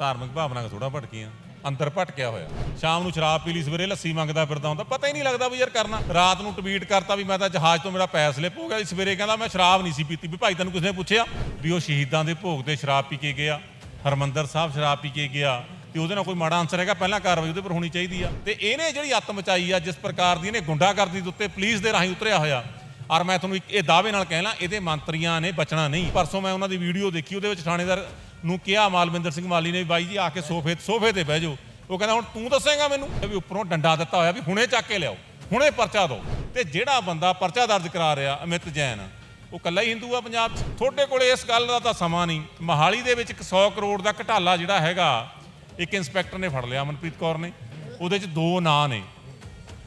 ਧਾਰਮਿਕ ਭਾਵਨਾ ਥੋੜਾ ਭਟਕੀਆਂ। ਅੰਦਰ ਭਟਕਿਆ ਹੋਇਆ। ਸ਼ਾਮ ਨੂੰ ਸ਼ਰਾਬ ਪੀ ਲਈ, ਸਵੇਰੇ ਲੱਸੀ ਮੰਗਦਾ ਫਿਰਦਾ ਹੁੰਦਾ। ਪਤਾ ਹੀ ਨਹੀਂ ਲੱਗਦਾ ਵੀ ਯਾਰ ਕਰਨਾ। ਰਾਤ ਨੂੰ ਟਵੀਟ ਕਰਤਾ ਵੀ ਮੈਂ ਤਾਂ ਜਹਾਜ਼ ਤੋਂ ਮੇਰਾ ਪੈਰ ਸਲਿੱਪ ਹੋ ਗਿਆ ਸਵੇਰੇ ਕਹਿੰਦਾ ਮੈਂ ਸ਼ਰਾਬ ਨਹੀਂ ਸੀ ਪੀਤੀ। ਵੀ ਭਾਈ ਤੈਨੂੰ ਕਿਸੇ ਨੇ ਪੁੱਛਿਆ ਵੀ ਉਹ ਸ਼ਹੀਦਾਂ ਦੇ ਭੋਗ ਤੇ ਸ਼ਰਾਬ ਪੀ ਕੇ ਗਿਆ? ਹਰਮੰਦਰ ਸਾਹਿਬ ਸ਼ਰਾਬ ਪੀ ਕੇ ਗਿਆ। ਤੇ ਉਹਦੇ ਨਾਲ ਕੋਈ ਮਾੜਾ ਆਨਸਰ ਹੈਗਾ? ਪਹਿਲਾਂ ਕਾਰਵਾਈ ਉਹਦੇ ਪਰ ਹੋਣੀ ਚਾਹੀਦੀ ਆ। ਤੇ ਇਹਨੇ ਜਿਹੜੀ ਅੱਤ ਮਚਾਈ ਆ, ਜਿਸ ਪ੍ਰਕਾਰ ਦੀ ਇਹਨੇ ਗੁੰਡਾਗਰਦੀ ਦੇ ਉੱਤੇ ਪੁਲਿਸ ਦੇ ਰਾਹੀਂ ਉਤਰਿਆ ਹੋਇਆ। ਔਰ ਮੈਂ ਤੁਹਾਨੂੰ ਇਹ ਦਾਅਵੇ ਨਾਲ ਕਹਿਣਾ ਇਹਦੇ ਮੰਤਰੀਆਂ ਨੇ ਬਚਣਾ ਨਹੀਂ। ਪਰਸੋਂ ਮੈਂ ਉਹਨਾਂ ਦੀ ਵੀਡੀਓ ਦੇਖੀ, ਉਹਦੇ ਵਿੱਚ ਥਾਣੇਦਾਰ ਨੂੰ ਕਿਹਾ ਮਾਲਵਿੰਦਰ ਸਿੰਘ ਮਾਲੀ ਨੇ ਵੀ ਬਾਈ ਜੀ ਆ ਕੇ ਸੋਫੇ ਸੋਫੇ ਤੇ ਬਹਿ ਜਾਓ। ਉਹ ਕਹਿੰਦਾ, ਹੁਣ ਤੂੰ ਦੱਸੇਗਾ ਮੈਨੂੰ? ਇਹ ਵੀ ਉੱਪਰੋਂ ਡੰਡਾ ਦਿੱਤਾ ਹੋਇਆ ਵੀ ਹੁਣੇ ਚੱਕ ਕੇ ਲਿਆਓ, ਹੁਣੇ ਪਰਚਾ ਦਿਓ। ਤੇ ਜਿਹੜਾ ਬੰਦਾ ਪਰਚਾ ਦਰਜ ਕਰਾ ਰਿਹਾ, ਅਮਿਤ ਜੈਨ, ਉਹ ਕੱਲਾ ਹੀ ਹਿੰਦੂ ਆ ਪੰਜਾਬ 'ਚ। ਤੁਹਾਡੇ ਕੋਲ ਇਸ ਗੱਲ ਦਾ ਤਾਂ ਸਮਾਂ ਨਹੀਂ। ਮਹਾਲੀ ਦੇ ਵਿੱਚ ਇੱਕ 100 ਕਰੋੜ ਦਾ ਘਟਾਲਾ ਜਿਹੜਾ ਹੈਗਾ, ਇੱਕ ਇੰਸਪੈਕਟਰ ਨੇ ਫੜ ਲਿਆ, ਮਨਪ੍ਰੀਤ ਕੌਰ ਨੇ। ਉਹਦੇ 'ਚ ਦੋ ਨਾਂ ਨੇ।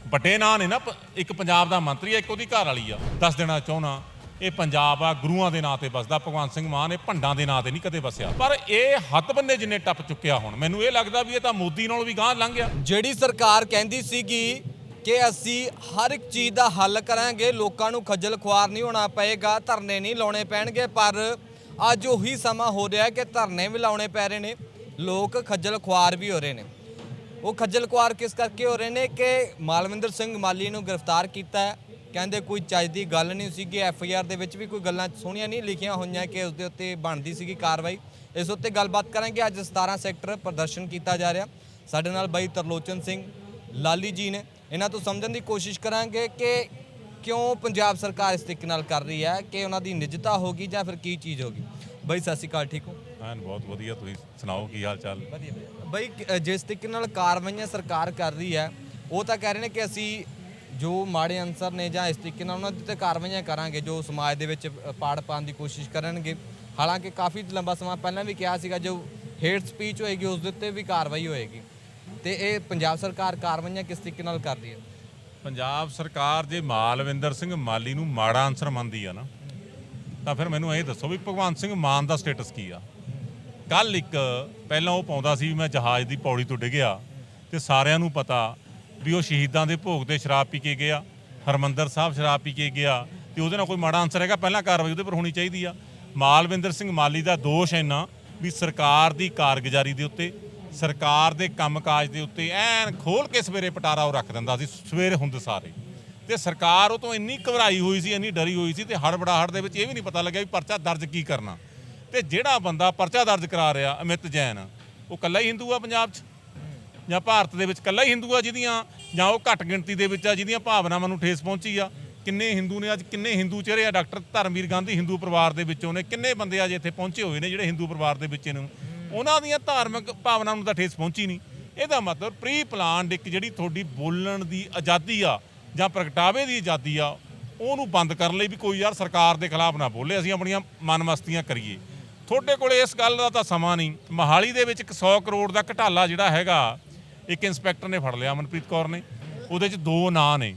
ਵੱਡੇ ਨਾਂ ਨੇ ਨਾ, ਪ- ਇੱਕ ਪੰਜਾਬ ਦਾ ਮੰਤਰੀ ਆ, ਇੱਕ ਉਹਦੀ ਘਰ ਵਾਲੀ ਆ, ਦੱਸ ਦੇਣਾ ਚਾਹੁੰਦਾ ਇਹ ਪੰਜਾਬ ਆ, ਗੁਰੂਆਂ ਦੇ ਨਾਂ ਤੇ ਵਸਦਾ ਭਗਵੰਤ ਸਿੰਘ ਮਾਨ ਇਹ ਭੰਡਾਂ ਦੇ ਨਾਂ ਤੇ ਨਹੀਂ ਕਦੇ ਵਸਿਆ। ਪਰ ਇਹ ਹੱਥ ਬੰਨੇ ਜਿੰਨੇ ਟੱਪ ਚੁੱਕਿਆ ਹੁਣ, ਮੈਨੂੰ ਇਹ ਲੱਗਦਾ ਵੀ ਇਹ ਤਾਂ ਮੋਦੀ ਨਾਲੋਂ ਵੀ ਗਾਂਹ ਲੰਘ ਗਿਆ। ਜਿਹੜੀ ਸਰਕਾਰ ਕਹਿੰਦੀ ਸੀਗੀ ਕਿ ਅਸੀਂ ਹਰ ਇੱਕ ਚੀਜ਼ ਦਾ ਹੱਲ ਕਰਾਂਗੇ, ਲੋਕਾਂ ਨੂੰ ਖੱਜਲ ਖੁਆਰ ਨਹੀਂ ਹੋਣਾ ਪਏਗਾ, ਧਰਨੇ ਨਹੀਂ ਲਾਉਣੇ ਪੈਣਗੇ, ਪਰ ਅੱਜ ਉਹੀ ਸਮਾਂ ਹੋ ਰਿਹਾ ਕਿ ਧਰਨੇ ਵੀ ਲਾਉਣੇ ਪੈ ਰਹੇ ਨੇ, ਲੋਕ ਖੱਜਲ ਖੁਆਰ ਵੀ ਹੋ ਰਹੇ ਨੇ। ਉਹ ਖੱਜਲ ਖੁਆਰ ਕਿਸ ਕਰਕੇ ਹੋ ਰਹੇ ਨੇ ਕਿ ਮਾਲਵਿੰਦਰ ਸਿੰਘ ਮਾਲੀ ਨੂੰ ਗ੍ਰਿਫਤਾਰ ਕੀਤਾ ਹੈ ਕਹਿੰਦੇ ਕੋਈ ਚੱਜ ਦੀ ਗੱਲ ਨਹੀਂ ਸੀਗੀ ਐਫ ਆਈ ਆਰ ਦੇ ਵਿੱਚ ਵੀ ਕੋਈ ਗੱਲਾਂ ਸੋਹਣੀਆਂ ਨਹੀਂ ਲਿਖੀਆਂ ਹੋਈਆਂ ਕਿ ਉਸ ਦੇ ਉੱਤੇ ਬਣਦੀ ਸੀਗੀ ਕਾਰਵਾਈ। ਇਸ ਉੱਤੇ ਗੱਲਬਾਤ ਕਰਾਂਗੇ। ਅੱਜ 17 ਸੈਕਟਰ ਪ੍ਰਦਰਸ਼ਨ ਕੀਤਾ ਜਾ ਰਿਹਾ। ਸਾਡੇ ਨਾਲ ਬਾਈ ਤਰਲੋਚਨ ਸਿੰਘ ਲਾਲੀ ਜੀ ਨੇ। ਇਹਨਾਂ ਤੋਂ ਸਮਝਣ ਦੀ ਕੋਸ਼ਿਸ਼ ਕਰਾਂਗੇ ਕਿ ਕਿਉਂ ਪੰਜਾਬ ਸਰਕਾਰ ਇਸ ਤਰੀਕੇ ਨਾਲ ਕਰ ਰਹੀ ਹੈ ਕਿ ਉਹਨਾਂ ਦੀ ਨਿਜਤਾ ਹੋਗੀ ਜਾਂ ਫਿਰ ਕੀ ਚੀਜ਼ ਹੋਗੀ ਬਾਈ ਸਤਿ ਸ਼੍ਰੀ ਅਕਾਲ ਠੀਕ ਹੋ? ਐਨ ਬਹੁਤ ਵਧੀਆ। ਤੁਸੀਂ ਸੁਣਾਓ ਕੀ ਹਾਲ ਚਾਲ? ਵਧੀਆ ਬਈ ਕ- ਜਿਸ ਤਰੀਕੇ ਨਾਲ ਕਾਰਵਾਈਆਂ ਸਰਕਾਰ ਕਰ ਰਹੀ ਹੈ ਉਹ ਤਾਂ ਕਹਿ ਰਹੇ ਨੇ ਕਿ ਅਸੀਂ ਜੋ ਮਾੜੇ ਅਨਸਰ ਨੇ ਜਾਂ ਇਸ ਤਰੀਕੇ ਨਾਲ ਉਹਨਾਂ ਦੇ ਤੇ ਕਾਰਵਾਈਆਂ ਕਰਾਂਗੇ, ਜੋ ਸਮਾਜ ਦੇ ਵਿੱਚ ਪਾੜ ਪਾਉਣ ਦੀ ਕੋਸ਼ਿਸ਼ ਕਰਨਗੇ। ਹਾਲਾਂਕਿ ਕਾਫੀ ਲੰਬਾ ਸਮਾਂ ਪਹਿਲਾਂ ਵੀ ਕਿਹਾ ਸੀਗਾ, ਜੋ ਹੇਟ ਸਪੀਚ ਹੋਏਗੀ, ਉਸ ਦੇ ਉੱਤੇ ਵੀ ਕਾਰਵਾਈ ਹੋਏਗੀ। ਤੇ ਇਹ ਪੰਜਾਬ ਸਰਕਾਰ ਕਾਰਵਾਈਆਂ ਕਿਸ ਤਰੀਕੇ ਨਾਲ ਕਰ ਰਹੀ ਹੈ? ਪੰਜਾਬ ਸਰਕਾਰ ਜੇ ਮਾਲਵਿੰਦਰ ਸਿੰਘ ਮਾਲੀ ਨੂੰ ਮਾੜਾ ਅਨਸਰ ਮੰਨਦੀ ਆ ਨਾ, ਤਾਂ ਫਿਰ ਮੈਨੂੰ ਇਹ ਦੱਸੋ ਵੀ ਭਗਵੰਤ ਸਿੰਘ ਮਾਨ ਦਾ ਸਟੇਟਸ ਕੀ ਆ? ਕੱਲ ਇੱਕ, ਪਹਿਲਾਂ ਉਹ ਪਾਉਂਦਾ ਸੀ ਮੈਂ ਜਹਾਜ਼ ਦੀ ਪੌੜੀ ਤੋਂ ਡਿੱਗਿਆ, ਤੇ ਸਾਰਿਆਂ ਨੂੰ ਪਤਾ ਵੀ ਉਹ ਸ਼ਹੀਦਾਂ ਦੇ ਭੋਗ ਤੇ ਸ਼ਰਾਬ ਪੀ ਕੇ ਗਿਆ, ਹਰਮੰਦਰ ਸਾਹਿਬ ਸ਼ਰਾਬ ਪੀ ਕੇ ਗਿਆ ਤੇ ਉਹਦੇ ਨਾਲ ਕੋਈ ਮਾੜਾ ਆਨਸਰ ਹੈਗਾ? ਪਹਿਲਾਂ ਕਾਰਵਾਈ ਉਹਦੇ ਪਰ ਹੋਣੀ ਚਾਹੀਦੀ ਆ। ਮਾਲਵਿੰਦਰ ਸਿੰਘ ਮਾਲੀ ਦਾ ਦੋਸ਼ ਇੰਨਾ ਵੀ ਸਰਕਾਰ ਦੀ ਕਾਰਗੁਜ਼ਾਰੀ ਦੇ ਉੱਤੇ, ਸਰਕਾਰ ਦੇ ਕੰਮਕਾਜ ਦੇ ਉੱਤੇ ਐਨ ਖੋਲ ਕੇ ਸਵੇਰੇ ਪਟਾਰਾ ਉਹ ਰੱਖ ਦਿੰਦਾ ਸੀ, ਸਵੇਰੇ ਹੁੰਦੇ ਸਾਰੇ। ਤੇ ਸਰਕਾਰ ਉਹ ਤੋਂ ਇੰਨੀ ਘਬਰਾਈ ਹੋਈ ਸੀ, ਇੰਨੀ ਡਰੀ ਹੋਈ ਸੀ ਤੇ ਹੜਬੜਾਹਟ ਦੇ ਵਿੱਚ ਇਹ ਵੀ ਨਹੀਂ ਪਤਾ ਲੱਗਿਆ ਵੀ ਪਰਚਾ ਦਰਜ ਕੀ ਕਰਨਾ। ਤੇ ਜਿਹੜਾ ਬੰਦਾ ਪਰਚਾ ਦਰਜ ਕਰਾ ਰਿਹਾ, ਅਮਿਤ ਜੈਨ, ਉਹ ਕੱਲਾ ਹੀ ਹਿੰਦੂ ਆ ਪੰਜਾਬ 'ਚ? ਜਾਂ ਭਾਰਤ ਦੇ ਵਿੱਚ ਇਕੱਲਾ ਹੀ ਹਿੰਦੂ ਆ ਜਿਹਦੀਆਂ, ਜਾਂ ਉਹ ਘੱਟ ਗਿਣਤੀ ਦੇ ਵਿੱਚ ਆ ਜਿਹਦੀਆਂ ਭਾਵਨਾਵਾਂ ਨੂੰ ਠੇਸ ਪਹੁੰਚੀ ਆ। ਕਿੰਨੇ ਹਿੰਦੂ ਨੇ ਅੱਜ, ਕਿੰਨੇ ਹਿੰਦੂ ਚਿਹਰੇ ਆ? ਡਾਕਟਰ ਧਰਮਵੀਰ ਗਾਂਧੀ ਹਿੰਦੂ ਪਰਿਵਾਰ ਦੇ ਵਿੱਚੋਂ ਨੇ। ਕਿੰਨੇ ਬੰਦੇ ਅੱਜ ਇੱਥੇ ਪਹੁੰਚੇ ਹੋਏ ਨੇ ਜਿਹੜੇ ਹਿੰਦੂ ਪਰਿਵਾਰ ਦੇ ਵਿੱਚ ਨੇ? ਉਹਨਾਂ ਦੀਆਂ ਧਾਰਮਿਕ ਭਾਵਨਾਵਾਂ ਨੂੰ ਤਾਂ ਠੇਸ ਪਹੁੰਚੀ ਨਹੀਂ। ਇਹਦਾ ਮਤਲਬ ਪ੍ਰੀ ਪਲਾਨਡ ਇੱਕ ਜਿਹੜੀ ਤੁਹਾਡੀ ਬੋਲਣ ਦੀ ਆਜ਼ਾਦੀ ਆ, ਜਾਂ ਪ੍ਰਗਟਾਵੇ ਦੀ ਆਜ਼ਾਦੀ ਆ, ਉਹਨੂੰ ਬੰਦ ਕਰਨ ਲਈ ਵੀ ਕੋਈ ਯਾਰ ਸਰਕਾਰ ਦੇ ਖਿਲਾਫ ਨਾ ਬੋਲੇ। ਅਸੀਂ ਆਪਣੀਆਂ ਮਨਮਸਤੀਆਂ ਕਰੀਏ। ਤੁਹਾਡੇ ਕੋਲ ਇਸ ਗੱਲ ਦਾ ਤਾਂ ਸਮਾਂ ਨਹੀਂ। ਮਹਾਲੀ ਦੇ ਵਿੱਚ ਇੱਕ 100 ਕਰੋੜ ਦਾ ਘਟਾਲਾ ਜਿਹੜਾ ਹੈਗਾ ਇੱਕ ਇੰਸਪੈਕਟਰ ਨੇ ਫੜ ਲਿਆ ਅਮਨਪ੍ਰੀਤ ਕੌਰ ਨੇ। ਉਹਦੇ 'ਚ ਦੋ ਨਾਂ ਨੇ।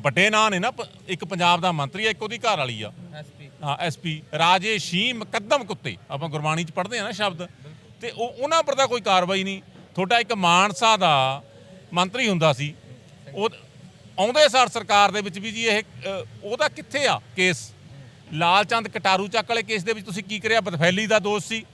ਵੱਡੇ ਨਾਂ ਨੇ ਨਾ ਪ- ਇੱਕ ਪੰਜਾਬ ਦਾ ਮੰਤਰੀ ਆ ਇੱਕ ਉਹਦੀ ਘਰ ਵਾਲੀ ਆ। ਐਸਪੀ ਹਾਂ ਐਸਪੀ ਰਾਜੇਸ਼ੀ ਮੁਕੱਦਮ ਕੁੱਤੇ। ਆਪਾਂ ਗੁਰਬਾਣੀ 'ਚ ਪੜ੍ਹਦੇ ਆ ਨਾ ਸ਼ਬਦ। ਤੇ ਉਹ ਉਹਨਾਂ ਪਰ ਤਾਂ ਕੋਈ ਕਾਰਵਾਈ ਨਹੀਂ। ਤੁਹਾਡਾ ਇੱਕ ਮਾਨਸਾ ਦਾ ਮੰਤਰੀ ਹੁੰਦਾ ਸੀ। ਉਹ ਆਉਂਦੇ ਸਾਰ ਸਰਕਾਰ ਦੇ ਵਿੱਚ ਵੀ ਜੀ ਇਹ ਅ, ਉਹਦਾ ਕਿੱਥੇ ਆ ਕੇਸ? ਲਾਲ ਚੰਦ ਕਟਾਰੂ ਚੱਕ ਵਾਲੇ ਕੇਸ ਦੇ ਵਿੱਚ ਤੁਸੀਂ ਕੀ ਕਰਿਆ? ਬਦਫੈਲੀ ਦਾ ਦੋਸ਼ ਸੀ।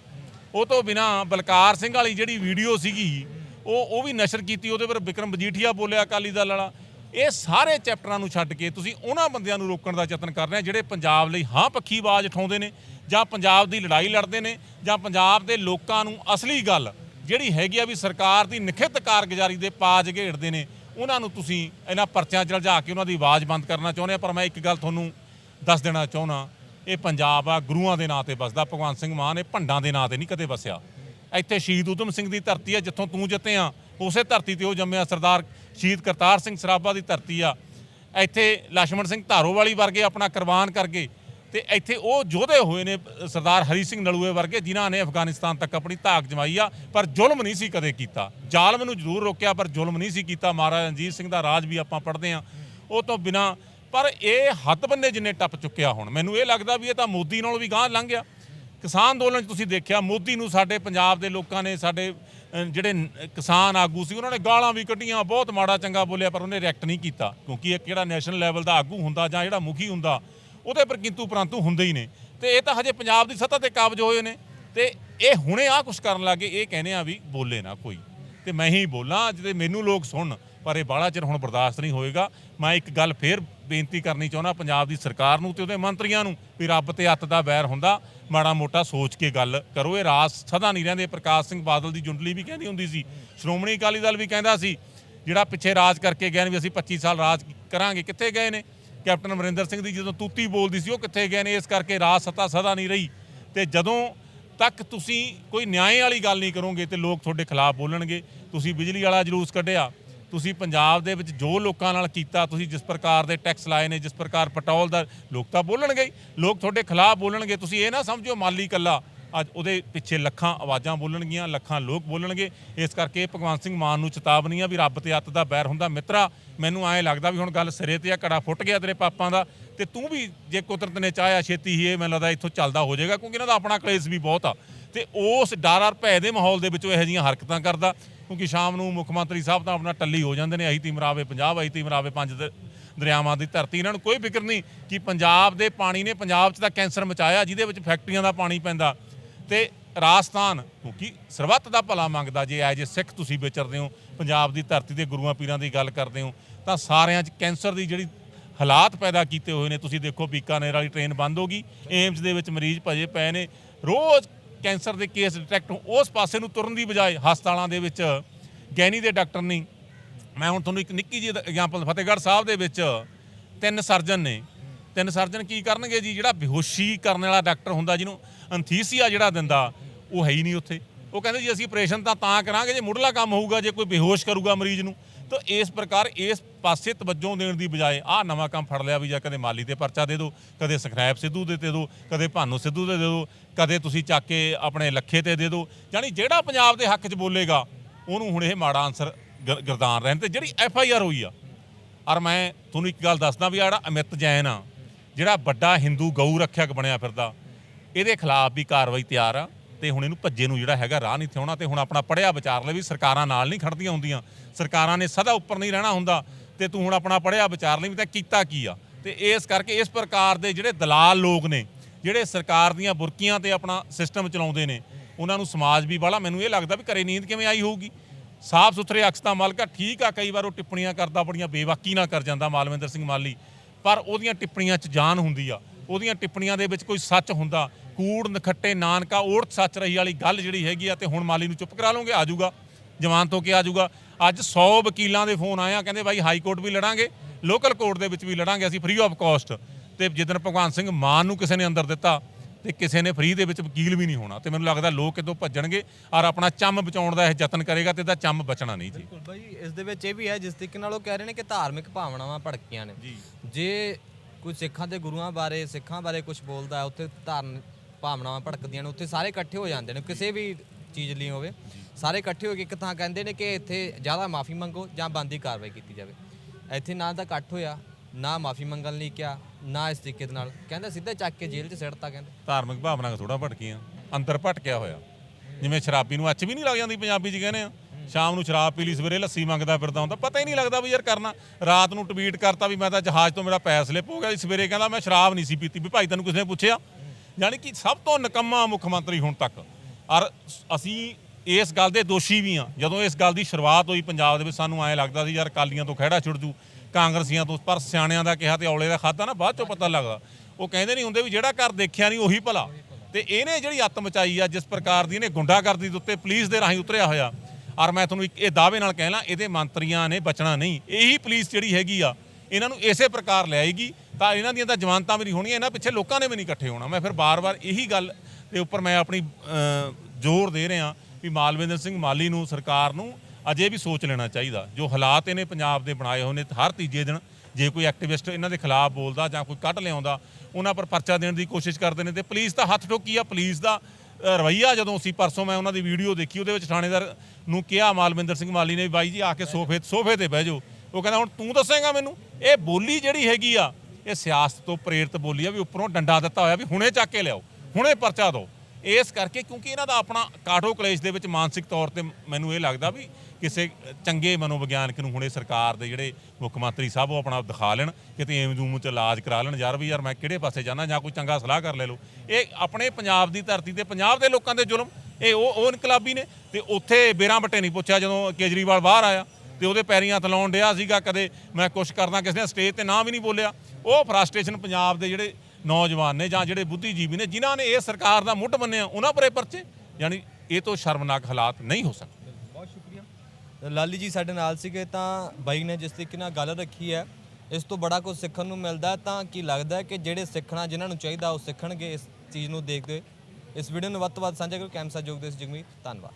ਉਹ ਤੋਂ ਬਿਨਾ ਬਲਕਾਰ ਸਿੰਘ ਵਾਲੀ ਜਿਹੜੀ ਵੀਡੀਓ ਸੀਗੀ ਉਹ ਉਹ ਵੀ ਨਸ਼ਰ ਕੀਤੀ ਉਹਦੇ ਪਰ ਵਿਕਰਮ ਮਜੀਠੀਆ ਬੋਲਿਆ ਅਕਾਲੀ ਦਲ ਵਾਲਾ। ਇਹ ਸਾਰੇ ਚੈਪਟਰਾਂ ਨੂੰ ਛੱਡ ਕੇ ਤੁਸੀਂ ਉਹਨਾਂ ਬੰਦਿਆਂ ਨੂੰ ਰੋਕਣ ਦਾ ਯਤਨ ਕਰ ਰਹੇ ਆ ਜਿਹੜੇ ਪੰਜਾਬ ਲਈ ਹਾਂ ਪੱਖੀ ਆਵਾਜ਼ ਉਠਾਉਂਦੇ ਨੇ ਜਾਂ ਪੰਜਾਬ ਦੀ ਲੜਾਈ ਲੜਦੇ ਨੇ ਜਾਂ ਪੰਜਾਬ ਦੇ ਲੋਕਾਂ ਨੂੰ ਅਸਲੀ ਗੱਲ ਜਿਹੜੀ ਹੈਗੀ ਆ ਵੀ ਸਰਕਾਰ ਦੀ ਨਿਖਿੱਤ ਕਾਰਗੁਜ਼ਾਰੀ ਦੇ ਪਾਜ ਘੇੜਦੇ ਨੇ, ਉਹਨਾਂ ਨੂੰ ਤੁਸੀਂ ਇਹਨਾਂ ਪਰਚਿਆਂ 'ਚ ਰਲਝਾ ਕੇ ਉਹਨਾਂ ਦੀ ਆਵਾਜ਼ ਬੰਦ ਕਰਨਾ ਚਾਹੁੰਦੇ ਆ ਪਰ ਮੈਂ ਇੱਕ ਗੱਲ ਤੁਹਾਨੂੰ ਦੱਸ ਦੇਣਾ ਚਾਹੁੰਦਾ, ਇਹ ਪੰਜਾਬ ਆ, ਗੁਰੂਆਂ ਦੇ ਨਾਂ ਤੇ ਵਸਦਾ ਭਗਵੰਤ ਸਿੰਘ ਮਾਨ ਇਹ ਭੰਡਾਂ ਦੇ ਨਾਂ ਤੇ ਨਹੀਂ ਕਦੇ ਵਸਿਆ। ਇੱਥੇ ਸ਼ਹੀਦ ਉਦਮ ਸਿੰਘ ਦੀ ਧਰਤੀ ਆ, ਜਿੱਥੋਂ ਤੂੰ ਜਿੱਤੇ ਆ, ਉਸੇ ਧਰਤੀ ਤੇ ਉਹ ਜੰਮਿਆ ਸਰਦਾਰ ਸ਼ਹੀਦ ਕਰਤਾਰ ਸਿੰਘ ਸਰਾਭਾ ਦੀ ਧਰਤੀ ਆ। ਇੱਥੇ ਲక్ష్మణ ਸਿੰਘ ਧਾਰੋਵਾਲੀ ਵਰਗੇ ਆਪਣਾ ਕੁਰਬਾਨ ਕਰਕੇ ਤੇ ਇੱਥੇ ਉਹ ਯੋਧੇ ਹੋਏ ਨੇ, ਸਰਦਾਰ ਹਰੀ ਸਿੰਘ ਨਲੂਏ ਵਰਗੇ, ਜਿਨ੍ਹਾਂ ਨੇ ਅਫਗਾਨਿਸਤਾਨ ਤੱਕ ਆਪਣੀ ਧਾਕ ਜਮਾਈ ਆ, ਪਰ ਜ਼ੁਲਮ ਨਹੀਂ ਸੀ ਕਦੇ ਕੀਤਾ। ਜ਼ਾਲਮ ਨੂੰ ਜ਼ਰੂਰ ਰੋਕਿਆ, ਪਰ ਜ਼ੁਲਮ ਨਹੀਂ ਸੀ ਕੀਤਾ। ਮਹਾਰਾਜਾ ਰਣਜੀਤ ਸਿੰਘ ਦਾ ਰਾਜ ਵੀ ਆਪਾਂ ਪੜ੍ਹਦੇ ਆ। ਉਹ ਤੋਂ ਬਿਨਾ, ਪਰ ਇਹ ਹੱਦ ਬੰਨੇ ਜਿੰਨੇ ਟੱਪ ਚੁੱਕਿਆ ਹੁਣ, ਮੈਨੂੰ ਇਹ ਲੱਗਦਾ ਵੀ ਇਹ ਤਾਂ ਮੋਦੀ ਨਾਲੋਂ ਵੀ ਗਾਂਹ ਲੰਘ ਗਿਆ। ਕਿਸਾਨ ਅੰਦੋਲਨ 'ਚ ਤੁਸੀਂ ਦੇਖਿਆ, ਮੋਦੀ ਨੂੰ ਸਾਡੇ ਪੰਜਾਬ ਦੇ ਲੋਕਾਂ ਨੇ ਸਾਡੇ ਜਿਹੜੇ ਕਿਸਾਨ ਆਗੂ ਸੀ, ਉਹਨਾਂ ਨੇ ਗਾਲਾਂ ਵੀ ਕੱਢੀਆਂ, ਬਹੁਤ ਮਾੜਾ ਚੰਗਾ ਬੋਲਿਆ, ਪਰ ਉਹਨੇ ਰਿਐਕਟ ਨਹੀਂ ਕੀਤਾ, ਕਿਉਂਕਿ ਇੱਕ ਜਿਹੜਾ ਨੈਸ਼ਨਲ ਲੈਵਲ ਦਾ ਆਗੂ ਹੁੰਦਾ ਜਾਂ ਜਿਹੜਾ ਮੁਖੀ ਹੁੰਦਾ, ਉਹਦੇ ਪਰ ਕਿੰਤੂ ਪਰੰਤੂ ਹੁੰਦੇ ਹੀ ਨੇ। ਤੇ ਇਹ ਤਾਂ ਹਜੇ ਪੰਜਾਬ ਦੀ ਸੱਤਾ ਤੇ ਕਾਬਜ ਹੋਏ ਨੇ। ਤੇ ਇਹ ਹੁਣੇ ਆ ਕੁਛ ਕਰਨ ਲੱਗੇ, ਇਹ ਕਹਿੰਦੇ ਆ ਵੀ ਬੋਲੇ ਨਾ ਕੋਈ। ਤੇ ਮੈਂ ਹੀ ਬੋਲਾਂ ਜਿਹਦੇ ਮੈਨੂੰ ਲੋਕ ਸੁਣਨ, ਪਰ ਇਹ ਬਾਹਲਾ ਚਿਰ ਹੁਣ ਬਰਦਾਸ਼ਤ ਨਹੀਂ ਹੋਏਗਾ। ਮੈਂ ਇੱਕ ਗੱਲ ਫੇਰ ਬੇਨਤੀ ਕਰਨੀ ਚਾਹੁੰਦਾ, ਪੰਜਾਬ ਦੀ ਸਰਕਾਰ ਨੂੰ ਤੇ ਉਹਦੇ ਮੰਤਰੀਆਂ ਨੂੰ ਵੀ ਰੱਬ ਤੇ ਅੱਤ ਦਾ ਵੈਰ ਹੁੰਦਾ। ਮਾੜਾ ਮੋਟਾ ਸੋਚ ਕੇ ਗੱਲ ਕਰੋ। ਇਹ ਰਾਜ ਸਦਾ ਨਹੀਂ ਰਹਿੰਦੇ ਪ੍ਰਕਾਸ਼ ਸਿੰਘ ਬਾਦਲ ਦੀ ਜੁੰਡਲੀ ਵੀ ਕਹਿੰਦੀ ਹੁੰਦੀ ਸੀ। ਸ਼੍ਰੋਮਣੀ ਅਕਾਲੀ ਦਲ ਵੀ ਕਹਿੰਦਾ ਸੀ, ਜਿਹੜਾ ਪਿੱਛੇ ਰਾਜ ਕਰਕੇ ਗਏ ਨੇ ਵੀ ਅਸੀਂ 25 ਸਾਲ ਰਾਜ ਕਰਾਂਗੇ, ਕਿੱਥੇ ਗਏ ਨੇ? ਕੈਪਟਨ ਅਮਰਿੰਦਰ ਸਿੰਘ ਦੀ ਜਦੋਂ ਤੂਤੀ ਬੋਲਦੀ ਸੀ, ਉਹ ਕਿੱਥੇ ਗਏ ਨੇ? ਇਸ ਕਰਕੇ ਰਾਜ ਸੱਤਾ ਸਦਾ ਨਹੀਂ ਰਹੀ। ਤੇ ਜਦੋਂ ਤੱਕ ਤੁਸੀਂ ਕੋਈ ਨਿਆਂ ਵਾਲੀ ਗੱਲ ਨਹੀਂ ਕਰੋਗੇ ਤੇ ਲੋਕ ਤੁਹਾਡੇ ਖਿਲਾਫ ਬੋਲਣਗੇ, ਤੁਸੀਂ ਬਿਜਲੀ ਵਾਲਾ ਜਲੂਸ ਕੱਢਿਆ। ਤੁਸੀਂ ਪੰਜਾਬ ਦੇ ਵਿੱਚ ਜੋ ਲੋਕਾਂ ਨਾਲ ਕੀਤਾ, ਤੁਸੀਂ ਜਿਸ ਪ੍ਰਕਾਰ ਦੇ ਟੈਕਸ ਲਾਏ ਨੇ, ਜਿਸ ਪ੍ਰਕਾਰ ਪੈਟਰੋਲ ਦਾ, ਲੋਕ ਤਾਂ ਬੋਲਣਗੇ ਲੋਕ ਤੁਹਾਡੇ ਖਿਲਾਫ ਬੋਲਣਗੇ, ਤੁਸੀਂ ਇਹ ਨਾ ਸਮਝੋ ਮਾਲੀ ਕੱਲਾ ਅੱਜ ਉਹਦੇ ਪਿੱਛੇ ਲੱਖਾਂ ਆਵਾਜ਼ਾਂ ਬੋਲਣਗੀਆਂ, ਲੱਖਾਂ ਲੋਕ ਬੋਲਣਗੇ। ਇਸ ਕਰਕੇ ਭਗਵੰਤ ਸਿੰਘ ਮਾਨ ਨੂੰ ਚੇਤਾਵਨੀ ਆ ਵੀ ਰੱਬ ਤੇ ਅੱਤ ਦਾ ਬੈਰ ਹੁੰਦਾ। ਮਿੱਤਰਾ, ਮੈਨੂੰ ਐਂ ਲੱਗਦਾ ਵੀ ਹੁਣ ਗੱਲ ਸਿਰੇ ਤੇ ਆ, ਘੜਾ ਫੁੱਟ ਗਿਆ ਤੇਰੇ ਪਾਪਾਂ ਦਾ, ਤੇ ਤੂੰ ਵੀ ਜੇ ਕੁਦਰਤ ਨੇ ਚਾਹਿਆ ਛੇਤੀ ਹੀ ਇਹ, ਮੈਨੂੰ ਲੱਗਦਾ ਇੱਥੋਂ ਚੱਲਦਾ ਹੋ ਜਾਏਗਾ, ਕਿਉਂਕਿ ਇਹਨਾਂ ਦਾ ਆਪਣਾ ਕਲੇਸ਼ ਵੀ ਬਹੁਤ ਆ। ਤੇ ਉਸ ਡਰ ਔਰ ਭੈ ਦੇ ਮਾਹੌਲ ਦੇ ਵਿੱਚੋਂ ਇਹੋ ਜਿਹੀਆਂ ਹਰਕਤਾਂ ਕਰਦਾ। ਕਿਉਂਕਿ ਸ਼ਾਮ ਨੂੰ ਮੁੱਖ ਮੰਤਰੀ ਸਾਹਿਬ ਤਾਂ ਆਪਣਾ ਟੱਲੀ ਹੋ ਜਾਂਦੇ ਨੇ, ਅਹੀ ਤੀਮਰਾਵੇ ਪੰਜਾਬ, ਅਹੀ ਤੀਮਰਾਵੇ ਪੰਜ ਦਰਿਆਵਾਂ ਦੀ ਧਰਤੀ। ਇਹਨਾਂ ਨੂੰ ਕੋਈ ਫਿਕਰ ਨਹੀਂ ਕਿ ਪੰਜਾਬ ਦੇ ਪਾਣੀ ਨੇ ਪੰਜਾਬ 'ਚ ਤਾਂ ਕੈਂਸਰ ਮਚਾਇਆ, ਜਿਹਦੇ ਵਿੱਚ ਫੈਕਟਰੀਆਂ ਦਾ ਪਾਣੀ ਪੈਂਦਾ। ਤੇ ਰਾਜਸਥਾਨ, ਕਿਉਂਕਿ ਸਰਬੱਤ ਦਾ ਭਲਾ ਮੰਗਦਾ, ਜੇ ਐਜ ਸਿੱਖ ਤੁਸੀਂ ਵਿਚਰਦੇ ਹੋ, ਪੰਜਾਬ ਦੀ ਧਰਤੀ ਦੇ ਗੁਰੂਆਂ ਪੀਰਾਂ ਦੀ ਗੱਲ ਕਰਦੇ ਹੋ, ਤਾਂ ਸਾਰਿਆਂ 'ਚ ਕੈਂਸਰ ਦੀ ਜਿਹੜੀ ਹਾਲਾਤ ਪੈਦਾ ਕੀਤੇ ਹੋਏ ਨੇ, ਤੁਸੀਂ ਦੇਖੋ ਬੀਕਾਨੇਰ ਵਾਲੀ ਟ੍ਰੇਨ ਬੰਦ ਹੋ ਗਈ ਏਮਸ ਦੇ ਵਿੱਚ ਮਰੀਜ਼ ਭਜੇ ਪਏ ਨੇ। ਰੋਜ਼ ਕੈਂਸਰ ਦੇ ਕੇਸ ਡਿਟੈਕਟ ਉਸ ਪਾਸੇ ਨੂੰ ਤੁਰਨ ਦੀ ਬਜਾਏ ਹਸਪਤਾਲਾਂ ਦੇ ਵਿੱਚ ਗੈਨੀ ਦੇ ਡਾਕਟਰ ਨਹੀਂ। ਮੈਂ ਹੁਣ ਤੁਹਾਨੂੰ ਇੱਕ ਨਿੱਕੀ ਜਿਹੀ ਐਗਜ਼ਾਮਪਲ ਫਤਿਹਗੜ੍ਹ ਸਾਹਿਬ ਦੇ ਵਿੱਚ ਤਿੰਨ ਸਰਜਨ ਨੇ। ਤਿੰਨ ਸਰਜਨ ਕੀ ਕਰਨਗੇ ਜੀ? ਜਿਹੜਾ ਬੇਹੋਸ਼ੀ ਕਰਨ ਵਾਲਾ ਡਾਕਟਰ ਹੁੰਦਾ, ਜਿਹਨੂੰ ਅੰਥੀਸੀਆ ਜਿਹੜਾ ਦਿੰਦਾ, ਉਹ ਹੈ ਹੀ ਨਹੀਂ ਉੱਥੇ। ਉਹ ਕਹਿੰਦੇ ਜੀ, ਅਸੀਂ ਆਪਰੇਸ਼ਨ ਤਾਂ ਤਾਂ ਕਰਾਂਗੇ, ਜੇ ਮੁੱਢਲਾ ਕੰਮ ਹੋਊਗਾ, ਜੇ ਕੋਈ ਬੇਹੋਸ਼ ਕਰੂਗਾ ਮਰੀਜ਼ ਨੂੰ ਤਾਂ ਇਸ ਪ੍ਰਕਾਰ ਇਸ ਪਾਸੇ ਤਵੱਜੋ ਦੇਣ ਦੀ ਬਜਾਏ ਆਹ ਨਵਾਂ ਕੰਮ ਫੜ ਲਿਆ ਵੀ ਜਾਂ ਕਦੇ ਮਾਲੀ ਤੇ ਪਰਚਾ ਦੇ ਦਿਓ, ਕਦੇ ਸੁਖਨੈਬ ਸਿੱਧੂ ਦੇ ਦੇ ਦਿਓ, ਕਦੇ ਭਾਨੂ ਸਿੱਧੂ ਦੇ ਦੇ ਦਿਓ, ਕਦੇ ਤੁਸੀਂ ਚੱਕ ਕੇ ਆਪਣੇ ਲੱਖੇ ਤੇ ਦੇ ਦਿਓ। ਯਾਨੀ ਜਿਹੜਾ ਪੰਜਾਬ ਦੇ ਹੱਕ 'ਚ ਬੋਲੇਗਾ, ਉਹਨੂੰ ਹੁਣ ਇਹ ਮਾੜਾ ਆਨਸਰ ਗਰਦਾਨ ਰਹਿਣ ਤੇ ਜਿਹੜੀ ਐਫ ਆਈ ਆਰ ਹੋਈ ਆ। ਔਰ ਮੈਂ ਤੁਹਾਨੂੰ ਇੱਕ ਗੱਲ ਦੱਸਦਾ ਵੀ ਆਹ ਜਿਹੜਾ ਅਮਿਤ ਜੈਨ ਆ, ਜਿਹੜਾ ਵੱਡਾ ਹਿੰਦੂ ਗਊ ਰੱਖਿਅਕ ਬਣਿਆ ਫਿਰਦਾ, ਇਹਦੇ ਖਿਲਾਫ ਵੀ ਕਾਰਵਾਈ ਤਿਆਰ ਆ। ਤੇ ਹੁਣ ਇਹਨੂੰ ਭੱਜੇ ਨੂੰ ਜਿਹੜਾ ਹੈਗਾ ਰਾਹ ਨਹੀਂ ਥਿਆਉਣਾ ਤੇ ਹੁਣ ਆਪਣਾ ਪੜਿਆ ਵਿਚਾਰ ਲੈ ਵੀ ਸਰਕਾਰਾਂ ਨਾਲ ਨਹੀਂ ਖੜਦੀਆਂ ਹੁੰਦੀਆਂ। ਸਰਕਾਰਾਂ ਨੇ ਸਦਾ ਉੱਪਰ ਨਹੀਂ ਰਹਿਣਾ ਹੁੰਦਾ ਤੇ ਤੂੰ ਹੁਣ ਆਪਣਾ ਪੜਿਆ ਵਿਚਾਰ ਲਈ ਵੀ ਤਾਂ ਕੀਤਾ ਕੀ ਆ? ਤੇ ਇਸ ਕਰਕੇ ਇਸ ਪ੍ਰਕਾਰ ਦੇ ਜਿਹੜੇ ਦਲਾਲ ਲੋਕ ਨੇ, ਜਿਹੜੇ ਸਰਕਾਰ ਦੀਆਂ ਬੁਰਕੀਆਂ ਤੇ ਆਪਣਾ ਸਿਸਟਮ ਚਲਾਉਂਦੇ ਨੇ, ਉਹਨਾਂ ਨੂੰ ਸਮਾਜ ਵੀ ਬਾਹਲਾ ਮੈਨੂੰ ਇਹ ਲੱਗਦਾ ਵੀ ਘਰੇ ਨੀਂਦ ਕਿਵੇਂ ਆਈ ਹੋਊਗੀ? ਸਾਫ਼ ਸੁਥਰੇ ਅਕਸ ਦਾ ਮਾਲਕਾ ਠੀਕ ਆ ਕਈ ਵਾਰ ਉਹ ਟਿੱਪਣੀਆਂ ਕਰਦਾ ਬੜੀਆਂ ਬੇਵਾਕੀ ਨਾਲ ਕਰ ਜਾਂਦਾ ਮਾਲਵਿੰਦਰ ਸਿੰਘ ਮਾਲੀ, ਪਰ ਉਹਦੀਆਂ ਟਿੱਪਣੀਆਂ 'ਚ ਜਾਨ ਹੁੰਦੀ ਆ। ਉਹਦੀਆਂ ਟਿੱਪਣੀਆਂ ਦੇ ਵਿੱਚ ਕੋਈ ਸੱਚ ਹੁੰਦਾ। ਕੂੜ ਨਖੱਟੇ ਨਾਨਕਾ ਓੜਤ ਸੱਚ ਰਹੀ ਵਾਲੀ ਗੱਲ ਜਿਹੜੀ ਹੈਗੀ ਆ ਤੇ ਹੁਣ ਮਾਲੀ ਨੂੰ ਚੁੱਪ ਕਰਾ ਲਓਗੇ ਆ ਜਾਊਗਾ। ਜਵਾਨ ਤੋਂ ਕੇ ਆ ਜਾਊਗਾ। ਅੱਜ 100 ਵਕੀਲਾਂ ਦੇ ਫੋਨ ਆਇਆ ਕਹਿੰਦੇ ਬਾਈ ਹਾਈ ਕੋਰਟ ਵੀ ਲੜਾਂਗੇ ਲੋਕਲ ਕੋਰਟ ਦੇ ਵਿੱਚ ਵੀ ਲੜਾਂਗੇ ਅਸੀਂ ਫ੍ਰੀ ਆਫ ਕਾਸਟ ਤੇ ਜਿੱਦਣ ਭਗਵੰਤ ਸਿੰਘ ਮਾਨ ਨੂੰ ਕਿਸੇ ਨੇ ਅੰਦਰ ਦਿੱਤਾ ਤੇ ਕਿਸੇ ਨੇ ਫ੍ਰੀ ਦੇ ਵਿੱਚ ਵਕੀਲ ਵੀ ਨਹੀਂ ਹੋਣਾ ਤੇ ਮੈਨੂੰ ਲੱਗਦਾ ਲੋਕ ਕਿਤੋਂ ਭੱਜਣਗੇ ਔਰ ਆਪਣਾ ਚੰਮ ਬਚਾਉਣ ਦਾ ਇਹ ਯਤਨ ਕਰੇਗਾ ਤੇ ਇਹਦਾ ਚੰਮ ਬਚਣਾ ਨਹੀਂ ਜੀ। ਬਿਲਕੁਲ ਬਾਈ ਇਸ ਦੇ ਵਿੱਚ ਇਹ ਵੀ ਹੈ ਜਿਸ ਤਰੀਕੇ ਨਾਲ ਉਹ ਕਹਿ ਰਹੇ ਨੇ ਕਿ ਧਾਰਮਿਕ ਭਾਵਨਾਵਾਂ ਭੜਕੀਆਂ ਨੇ। ਜੀ। ਜੇ ਕੋਈ ਸਿੱਖਾਂ ਦੇ ਗੁਰੂਆਂ ਬਾਰੇ, ਸਿੱਖਾਂ ਬਾਰੇ ਕੁਝ ਬੋਲਦਾ ਹੈ, ਉੱਥੇ ਧਾਰਨ ਭਾਵਨਾਵਾਂ ਭੜਕਦੀਆਂ ਨੇ, ਉੱਥੇ ਸਾਰੇ ਇਕੱਠੇ ਹੋ ਜਾਂਦੇ ਨੇ, ਕਿਸੇ ਵੀ ਚੀਜ਼ ਲਈ ਹੋਵੇ, ਸਾਰੇ ਇਕੱਠੇ ਹੋ ਕੇ ਇੱਕ ਥਾਂ ਕਹਿੰਦੇ ਨੇ ਕਿ ਇੱਥੇ ਜ਼ਿਆਦਾ ਮਾਫੀ ਮੰਗੋ ਜਾਂ ਬੰਦੀ ਕਾਰਵਾਈ ਕੀਤੀ ਜਾਵੇ। ਇੱਥੇ ਨਾ ਤਾਂ ਇਕੱਠ ਹੋਇਆ, ਨਾ ਮਾਫੀ ਮੰਗਣ ਲਈ ਕਿਹਾ, ਨਾ ਇਸ ਤਰੀਕੇ ਦੇ ਨਾਲ ਕਹਿੰਦਾ ਸਿੱਧਾ ਚੱਕ ਕੇ ਜੇਲ੍ਹ 'ਚ ਸਿੱਟਤਾ ਕਹਿੰਦੇ। ਧਾਰਮਿਕ ਭਾਵਨਾ ਥੋੜਾ ਭਟਕੀਆਂ ਅੰਦਰ ਭਟਕਿਆ ਹੋਇਆ। ਜਿਵੇਂ ਸ਼ਰਾਬੀ ਨੂੰ ਅੱਛ ਵੀ ਨਹੀਂ ਲੱਗ ਜਾਂਦੀ ਪੰਜਾਬੀ 'ਚ ਕਹਿੰਦੇ ਆ। ਸ਼ਾਮ ਨੂੰ ਸ਼ਰਾਬ ਪੀ ਲਈ, ਸਵੇਰੇ ਲੱਸੀ ਮੰਗਦਾ ਫਿਰਦਾ ਹੁੰਦਾ। ਪਤਾ ਹੀ ਨਹੀਂ ਲੱਗਦਾ ਵੀ ਯਾਰ ਕਰਨਾ। ਰਾਤ ਨੂੰ ਟਵੀਟ ਕਰਤਾ ਵੀ ਮੈਂ ਤਾਂ ਜਹਾਜ਼ ਤੋਂ ਮੇਰਾ ਪੈਰ ਸਲਿਪ ਹੋ ਗਿਆ ਸੀ। ਸਵੇਰੇ ਕਹਿੰਦਾ ਮੈਂ ਸ਼ਰਾਬ ਨਹੀਂ ਸੀ ਪੀਤੀ। ਵੀ ਭਾਈ ਤੈਨੂੰ ਕਿਸੇ ਨੇ ਪੁੱਛਿਆ? ਯਾਨੀ ਕਿ ਸਭ ਤੋਂ ਨਕੰਮਾ ਮੁੱਖ ਮੰਤਰੀ ਹੁਣ ਤੱਕ। ਔਰ ਅਸੀਂ ਇਸ ਗੱਲ ਦੇ ਦੋਸ਼ੀ ਵੀ ਆ ਜਦੋਂ ਇਸ ਗੱਲ ਦੀ ਸ਼ੁਰੂਆਤ ਹੋਈ ਪੰਜਾਬ ਦੇ ਵਿੱਚ, ਸਾਨੂੰ ਐਂ ਲੱਗਦਾ ਸੀ, ਯਾਰ ਕਾਲੀਆਂ ਤੋਂ ਖਹਿੜਾ ਛੁੱਟ ਜੂ, ਕਾਂਗਰਸੀਆਂ ਤੋਂ। ਪਰ ਸਿਆਣਿਆਂ ਦਾ ਕਿਹਾ ਤੇ ਔਲੇ ਦਾ ਖਾਦਾ ਨਾ ਬਾਅਦ ਚੋਂ ਪਤਾ ਲੱਗਦਾ। ਉਹ ਕਹਿੰਦੇ ਨਹੀਂ ਹੁੰਦੇ ਵੀ ਜਿਹੜਾ ਘਰ ਦੇਖਿਆ ਨਹੀਂ, ਉਹੀ ਭਲਾ। ਤੇ ਇਹਨੇ ਜਿਹੜੀ ਅੱਤ ਮਚਾਈ ਆ, ਜਿਸ ਪ੍ਰਕਾਰ ਦੀ ਇਹਨੇ ਗੁੰਡਾਗਰਦੀ ਦੇ ਉੱਤੇ ਪੁਲਿਸ ਦੇ ਰਾਹੀਂ ਉਤਰਿਆ ਹੋਇਆ ਔਰ ਮੈਂ ਤੁਹਾਨੂੰ ਇੱਕ ਇਹ ਦਾਅਵੇ ਨਾਲ ਕਹਿਣਾ ਇਹਦੇ ਮੰਤਰੀਆਂ ਨੇ ਬਚਣਾ ਨਹੀਂ। ਇਹੀ ਪੁਲਿਸ ਜਿਹੜੀ ਹੈਗੀ ਆ, ਇਹਨਾਂ ਨੂੰ ਇਸੇ ਪ੍ਰਕਾਰ ਲਿਆਏਗੀ ਤਾਂ ਇਹਨਾਂ ਦੀਆਂ ਤਾਂ ਜਮਾਨਤਾਂ ਵੀ ਨਹੀਂ ਹੋਣੀਆਂ, ਇਹਨਾਂ ਪਿੱਛੇ ਲੋਕਾਂ ਨੇ ਵੀ ਨਹੀਂ ਇਕੱਠੇ ਹੋਣਾ। ਮੈਂ ਫਿਰ ਬਾਰ-ਬਾਰ ਇਹੀ ਗੱਲ ਦੇ ਉੱਪਰ ਮੈਂ ਆਪਣੀ ਜ਼ੋਰ ਦੇ ਰਿਹਾ ਵੀ ਮਾਲਵਿੰਦਰ ਸਿੰਘ ਮਾਲੀ ਨੂੰ, ਸਰਕਾਰ ਨੂੰ ਅਜੇ ਵੀ ਸੋਚ ਲੈਣਾ ਚਾਹੀਦਾ। ਜੋ ਹਾਲਾਤ ਇਹਨੇ ਪੰਜਾਬ ਦੇ ਬਣਾਏ ਹੋਏ ਨੇ ਹਰ ਤੀਜੇ ਦਿਨ, ਜੇ ਕੋਈ ਐਕਟਿਵਿਸਟ ਇਹਨਾਂ ਦੇ ਖਿਲਾਫ ਬੋਲਦਾ ਜਾਂ ਕੋਈ ਕੱਢ ਲਿਆਉਂਦਾ, ਉਹਨਾਂ ਪਰ ਪਰਚਾ ਦੇਣ ਦੀ ਕੋਸ਼ਿਸ਼ ਕਰਦੇ ਨੇ ਤੇ ਪੁਲਿਸ ਤਾਂ ਹੱਥ ਠੋਕੀ ਆ, ਪੁਲਿਸ ਦਾ ਰਵੱਈਆ ਜਦੋਂ ਅਸੀਂ ਪਰਸੋਂ ਮੈਂ ਉਹਨਾਂ ਦੀ ਵੀਡੀਓ ਦੇਖੀ, ਉਹਦੇ ਵਿੱਚ ਥਾਣੇਦਾਰ ਨੂੰ ਕਿਹਾ, ਮਾਲਵਿੰਦਰ ਸਿੰਘ ਮਾਲੀ ਨੇ ਵੀ ਬਾਈ ਜੀ, ਆ ਕੇ ਸੋਫੇ ਸੋਫੇ ਤੇ ਬਹਿ ਜਾਓ। ਉਹ ਕਹਿੰਦਾ, ਹੁਣ ਤੂੰ ਦੱਸੇਗਾ ਮੈਨੂੰ? ਇਹ ਬੋਲੀ ਜਿਹੜੀ ਹੈਗੀ ਆ, ਇਹ ਸਿਆਸਤ ਤੋਂ ਪ੍ਰੇਰਿਤ ਬੋਲੀ ਆ ਵੀ ਉੱਪਰੋਂ ਡੰਡਾ ਦਿੱਤਾ ਹੋਇਆ ਵੀ ਹੁਣੇ ਚੱਕ ਕੇ ਲਿਆਓ, ਹੁਣੇ ਪਰਚਾ ਦਿਓ। ਇਸ ਕਰਕੇ ਕਿਉਂਕਿ ਇਹਨਾਂ ਦਾ ਆਪਣਾ ਕਾਠੋ ਕਲੇਸ਼ ਦੇ ਵਿੱਚ ਮਾਨਸਿਕ ਤੌਰ ਤੇ ਮੈਨੂੰ ਇਹ ਲੱਗਦਾ ਵੀ ਕਿਸੇ ਚੰਗੇ ਮਨੋਵਿਗਿਆਨਕ ਨੂੰ ਹੁਣੇ ਸਰਕਾਰ ਦੇ ਜਿਹੜੇ ਮੁੱਖ ਮੰਤਰੀ ਸਾਹਿਬ ਉਹ ਆਪਣਾ ਦਿਖਾ ਲੈਣ ਕਿਤੇ ਏਮ ਜੂਮ ਚ ਇਲਾਜ ਕਰਾ ਲੈਣ, ਯਾਰ ਵੀ ਯਾਰ ਮੈਂ ਕਿਹੜੇ ਪਾਸੇ ਜਾਣਾ, ਜਾਂ ਕੋਈ ਚੰਗਾ ਸਲਾਹ ਕਰ ਲੈ ਲਓ। ਇਹ ਆਪਣੇ ਪੰਜਾਬ ਦੀ ਧਰਤੀ ਤੇ, ਪੰਜਾਬ ਦੇ ਲੋਕਾਂ ਦੇ ਜ਼ੁਲਮ, ਇਹ ਉਹ ਉਹ ਇਨਕਲਾਬੀ ਨੇ ਤੇ ਉੱਥੇ ਬੇਰਾਂ ਬਟੇ ਨਹੀਂ ਪੁੱਛਿਆ ਜਦੋਂ ਕੇਜਰੀਵਾਲ ਬਾਹਰ ਆਇਆ ਤੇ ਉਹਦੇ ਪੈਰੀਆਂ ਹੱਥ ਡਿਆ ਸੀਗਾ ਕਦੇ, ਮੈਂ ਕੁਛ ਕਰਦਾ, ਕਿਸੇ ਨੇ ਸਟੇਜ ਤੇ ਨਾਂ ਵੀ ਨਹੀਂ ਬੋਲਿਆ। ਉਹ ਫਰਸਟ੍ਰੇਸ਼ਨ ਪੰਜਾਬ ਦੇ ਜਿਹੜੇ ਨੌਜਵਾਨ ਨੇ ਜਾਂ ਜਿਹੜੇ ਬੁੱਧੀਜੀਵੀ ਨੇ, ਜਿਨ੍ਹਾਂ ਨੇ ਇਹ ਸਰਕਾਰ ਦਾ ਮੁੱਢ ਮੰਨਿਆ, ਉਹਨਾਂ ਪਰੇ ਪਰਚੇ? ਯਾਨੀ ਇਹ ਤੋਂ ਸ਼ਰਮਨਾਕ ਹਾਲਾਤ ਨਹੀਂ ਹੋ ਸਕਦੇ। ਬਹੁਤ ਸ਼ੁਕਰੀਆ। ਲਾਲੀ ਜੀ ਸਾਡੇ ਨਾਲ ਸੀਗੇ ਤਾਂ ਬਾਈ ਨੇ ਜਿਸ ਤਰੀਕੇ ਨਾਲ ਗੱਲ ਰੱਖੀ ਹੈ, ਇਸ ਤੋਂ ਬੜਾ ਕੁਝ ਸਿੱਖਣ ਨੂੰ ਮਿਲਦਾ ਤਾਂ ਕੀ ਲੱਗਦਾ ਕਿ ਜਿਹੜੇ ਸਿੱਖਣਾ ਜਿਨ੍ਹਾਂ ਨੂੰ ਚਾਹੀਦਾ, ਉਹ ਸਿੱਖਣਗੇ ਇਸ ਚੀਜ਼ ਨੂੰ ਦੇਖਦੇ ਹੋਏ। ਇਸ ਵੀਡੀਓ ਨੂੰ ਵੱਧ ਤੋਂ ਵੱਧ ਸਾਂਝਾ ਕਰੋ ਕੈਮਸਾ ਜੋਗਦੇਸ਼ ਜਗਮੀਤ। ਧੰਨਵਾਦ।